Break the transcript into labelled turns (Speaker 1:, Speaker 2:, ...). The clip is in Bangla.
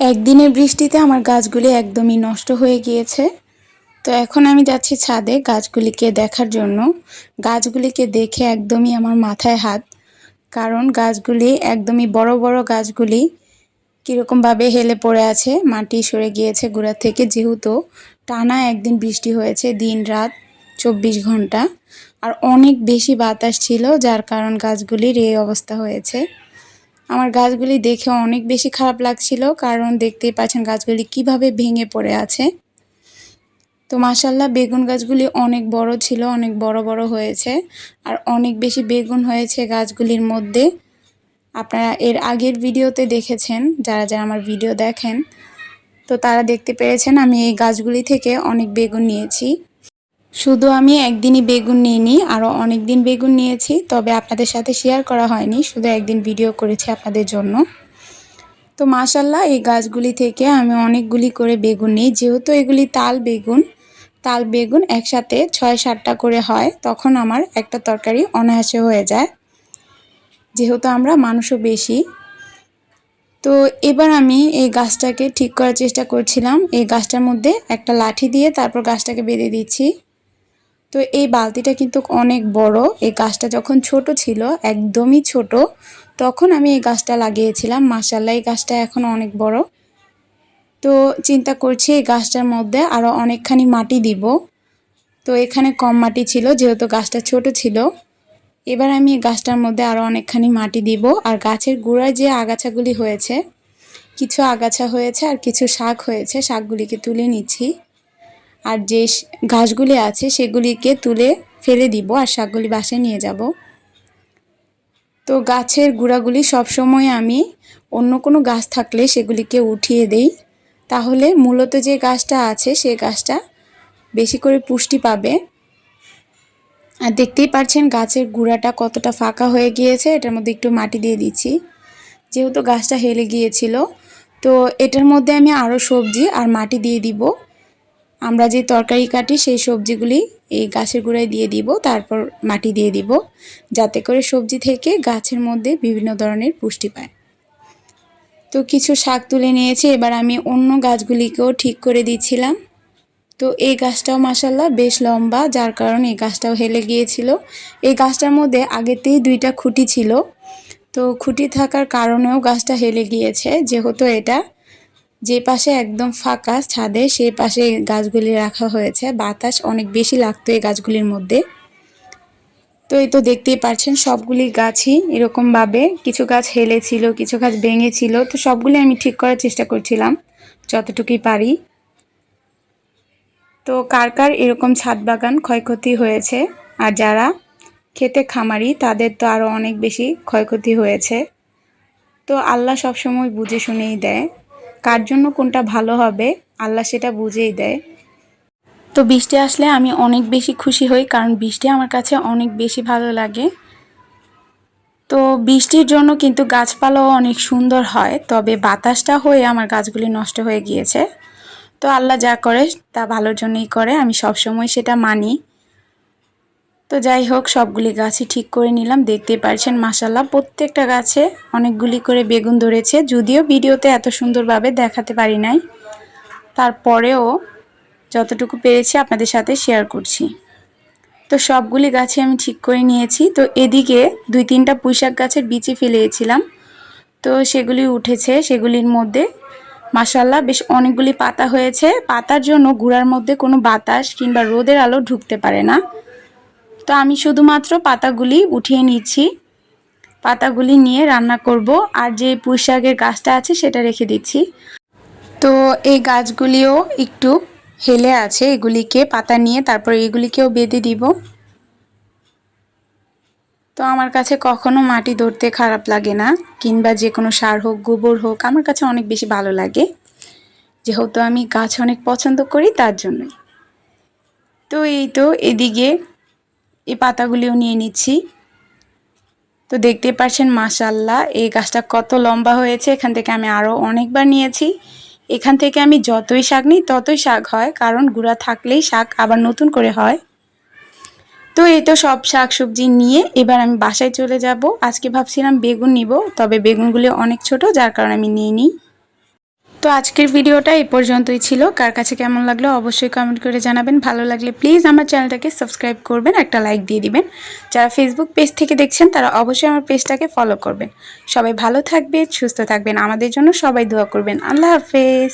Speaker 1: একদিনের বৃষ্টিতে আমার গাছগুলি একদমই নষ্ট হয়ে গিয়েছে। তো এখন আমি যাচ্ছি ছাদে গাছগুলিকে দেখার জন্য। গাছগুলিকে দেখে একদমই আমার মাথায় হাত, কারণ গাছগুলি একদমই বড় বড় গাছগুলি কীরকমভাবে হেলে পড়ে আছে। মাটি সরে গিয়েছে গোড়া থেকে, যেহেতু টানা একদিন বৃষ্টি হয়েছে দিন রাত চব্বিশ ঘণ্টা। আর অনেক বেশি বাতাস ছিল, যার কারণ গাছগুলির এই অবস্থা হয়েছে। আমার গাছগুলি দেখে অনেক বেশি খারাপ লাগছিল, কারণ দেখতেই পাচ্ছেন গাছগুলি কীভাবে ভেঙে পড়ে আছে। তো মাসাল্লাহ বেগুন গাছগুলি অনেক বড় ছিল, অনেক বড় বড় হয়েছে, আর অনেক বেশি বেগুন হয়েছে গাছগুলির মধ্যে। আপনারা এর আগের ভিডিওতে দেখেছেন, যারা যারা আমার ভিডিও দেখেন, তো তারা দেখতে পেরেছেন আমি এই গাছগুলি থেকে অনেক বেগুন নিয়েছি। শুধু আমি একদিনই বেগুন নিইনি আরও অনেক দিন বেগুন নিয়েছি, তবে আপনাদের সাথে শেয়ার করা হয়নি, শুধু একদিন ভিডিও করেছি আপনাদের জন্য। তো মাশাল্লাহ এই গাছগুলি থেকে আমি অনেকগুলি করে বেগুন নিই, যেহেতু এগুলি তাল বেগুন তাল বেগুন একসাথে ছয় সাতটা করে হয়, তখন আমার একটা তরকারি অনায়াসে হয়ে যায়, যেহেতু আমরা মানুষও বেশি। তো এবার আমি এই গাছটাকে ঠিক করার চেষ্টা করছিলাম, এই গাছটার মধ্যে একটা লাঠি দিয়ে তারপর গাছটাকে বেঁধে দিচ্ছি। তো এই বালতিটা কিন্তু অনেক বড়। এই গাছটা যখন ছোট ছিল, একদমই ছোট, তখন আমি এই গাছটা লাগিয়েছিলাম। মাসাল্লাহ এই গাছটা এখন অনেক বড়। তো চিন্তা করছি এই গাছটার মধ্যে আরও অনেকখানি মাটি দিব। তো এখানে কম মাটি ছিল, যেহেতু গাছটা ছোট ছিল। এবার আমি এই গাছটার মধ্যে আরও অনেকখানি মাটি দিব। আর গাছের গোড়ায় যে আগাছাগুলি হয়েছে, কিছু আগাছা হয়েছে আর কিছু শাক হয়েছে, শাকগুলিকে তুলে নিচ্ছি। আর যে ঘাসগুলি আছে সেগুলিকে তুলে ফেলে দিব আর শাকগুলি বাসায় নিয়ে যাব। তো গাছের গুঁড়াগুলি সবসময় আমি অন্য কোনো গাছ থাকলে সেগুলিকে উঠিয়ে দেই। তাহলে মূলত যে গাছটা আছে সে গাছটা বেশি করে পুষ্টি পাবে। আর দেখতেই পাচ্ছেন গাছের গুঁড়াটা কতটা ফাঁকা হয়ে গিয়েছে, এটার মধ্যে একটু মাটি দিয়ে দিচ্ছি। যেহেতু গাছটা হেলে গিয়েছিল, তো এটার মধ্যে আমি আরও সবজি আর মাটি দিয়ে দিব। আমরা যে তরকারি কাটি, সেই সবজিগুলি এই গাছের গোড়ায় দিয়ে দিব, তারপর মাটি দিয়ে দিব, যাতে করে সবজি থেকে গাছের মধ্যে বিভিন্ন ধরনের পুষ্টি পায়। তো কিছু শাক তুলে নিয়েছি, এবার আমি অন্য গাছগুলিকেও ঠিক করে দিচ্ছিলাম। তো এই গাছটাও মাসাল্লাহ বেশ লম্বা, যার কারণে এই গাছটাও হেলে গিয়েছিল। এই গাছটার মধ্যে আগেতেই দুইটা খুঁটি ছিল। তো খুঁটি থাকার কারণেও গাছটা হেলে গিয়েছে, যেহেতু এটা যে পাশে একদম ফাঁকা ছাদে, সেই পাশে গাছগুলি রাখা হয়েছে। বাতাস অনেক বেশি লাগতো এই গাছগুলির মধ্যে। তো এই তো দেখতেই পাচ্ছেন সবগুলি গাছই এরকমভাবে কিছু গাছ হেলেছিল, কিছু গাছ ভেঙেছিল, তো সবগুলি আমি ঠিক করার চেষ্টা করছিলাম, যতটুকুই পারি। তো কার কার এরকম ছাদ বাগান ক্ষয়ক্ষতি হয়েছে, আর যারা খেতে খামারি, তাদের তো আরও অনেক বেশি ক্ষয়ক্ষতি হয়েছে। তো আল্লাহ সবসময় বুঝে শুনেই দেয়। কার জন্য কোনটা ভালো হবে, আল্লাহ সেটা বুঝেই দেয়। তো বৃষ্টি আসলে আমি অনেক বেশি খুশি হই, কারণ বৃষ্টি আমার কাছে অনেক বেশি ভালো লাগে। তো বৃষ্টির জন্য কিন্তু গাছপালাও অনেক সুন্দর হয়, তবে বাতাসটা হয়ে আমার গাছগুলি নষ্ট হয়ে গিয়েছে। তো আল্লাহ যা করে তা ভালোর জন্যই করে, আমি সবসময় সেটা মানি। তো যাই হোক, সবগুলি গাছই ঠিক করে নিলাম। দেখতে পারছেন মাসাল্লাহ প্রত্যেকটা গাছে অনেকগুলি করে বেগুন ধরেছে। যদিও ভিডিওতে এত সুন্দরভাবে দেখাতে পারি নাই। তারপরেও যতটুকু পেরেছি আপনাদের সাথে শেয়ার করছি। তো সবগুলি গাছে আমি ঠিক করে নিয়েছি। তো এদিকে দুই তিনটা পুঁইশাক গাছের বিচি ফেলেছিলাম। তো সেগুলি উঠেছে, সেগুলির মধ্যে মাসাল্লাহ বেশ অনেকগুলি পাতা হয়েছে। পাতার জন্য গুড়ার মধ্যে কোনো বাতাস কিংবা রোদের আলো ঢুকতে পারে না। তো আমি শুধুমাত্র পাতাগুলি উঠিয়ে নিচ্ছি। পাতাগুলি নিয়ে রান্না করব আর যে পুঁই শাকের গাছটা আছে সেটা রেখে দিচ্ছি। তো এই গাছগুলিও একটু হেলে আছে, এগুলিকে পাতা নিয়ে তারপর এগুলিকেও বেঁধে দিব। তো আমার কাছে কখনো মাটি ধরতে খারাপ লাগে না, কিংবা যে কোনো সার হোক, গোবর হোক, আমার কাছে অনেক বেশি ভালো লাগে। যেহেতু আমি গাছ অনেক পছন্দ করি, তার জন্যই। তো এই তো এদিকে এই পাতাগুলিও নিয়ে নিচ্ছি। তো দেখতে পাচ্ছেন মাশাল্লাহ এই গাছটা কত লম্বা হয়েছে। এখান থেকে আমি আরও অনেকবার নিয়েছি। এখান থেকে আমি যতই শাক নিই, ততই শাক হয়, কারণ গুঁড়া থাকলেই শাক আবার নতুন করে হয়। তো এই তো সব শাক সবজি নিয়ে এবার আমি বাসায় চলে যাব। আজকে ভাবছিলাম বেগুন নিব, তবে বেগুনগুলি অনেক ছোট, যার কারণে আমি নিয়ে নিই তো আজকের ভিডিওটা এই পর্যন্তই ছিল। কার কাছে কেমন লাগল অবশ্যই কমেন্ট করে জানাবেন। ভালো লাগলে প্লিজ আমার চ্যানেলটাকে সাবস্ক্রাইব করবেন, একটা লাইক দিয়ে দিবেন। যারা ফেসবুক পেজ থেকে দেখছেন, তারা অবশ্যই আমার পেজটাকে ফলো করবেন। সবাই ভালো থাকবে সুস্থ থাকবেন। আমাদের জন্য সবাই দোয়া করবেন। আল্লাহ হাফেজ।